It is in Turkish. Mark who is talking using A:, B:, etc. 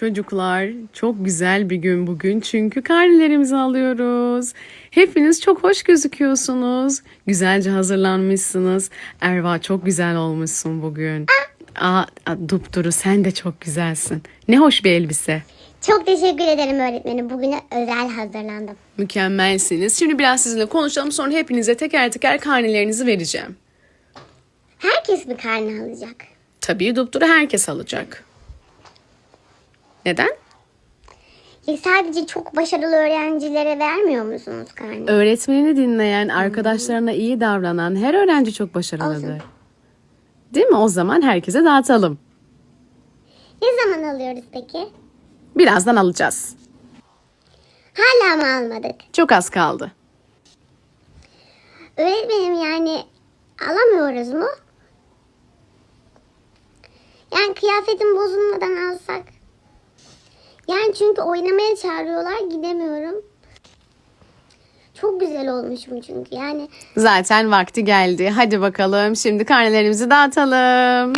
A: Çocuklar çok güzel bir gün bugün çünkü karnelerimizi alıyoruz. Hepiniz çok hoş gözüküyorsunuz. Güzelce hazırlanmışsınız. Erva çok güzel olmuşsun bugün. Aa, Dupduru sen de çok güzelsin. Ne hoş bir elbise.
B: Çok teşekkür ederim öğretmenim. Bugüne özel hazırlandım.
A: Mükemmelsiniz. Şimdi biraz sizinle konuşalım sonra hepinize teker teker karnelerinizi vereceğim.
B: Herkes bir karne alacak.
A: Tabii Dupduru herkes alacak. Neden?
B: Ya sadece çok başarılı öğrencilere vermiyor musunuz karne?
A: Öğretmenini dinleyen, arkadaşlarına iyi davranan her öğrenci çok başarılıdır.
B: Olsun.
A: Değil mi? O zaman herkese dağıtalım.
B: Ne zaman alıyoruz peki?
A: Birazdan alacağız.
B: Hala mı almadık?
A: Çok az kaldı.
B: Öğretmenim yani alamıyoruz mu? Yani kıyafetim bozulmadan alsak. Çünkü oynamaya çağırıyorlar gidemiyorum. Çok güzel olmuşum çünkü yani.
A: Zaten vakti geldi. Hadi bakalım şimdi karnelerimizi dağıtalım.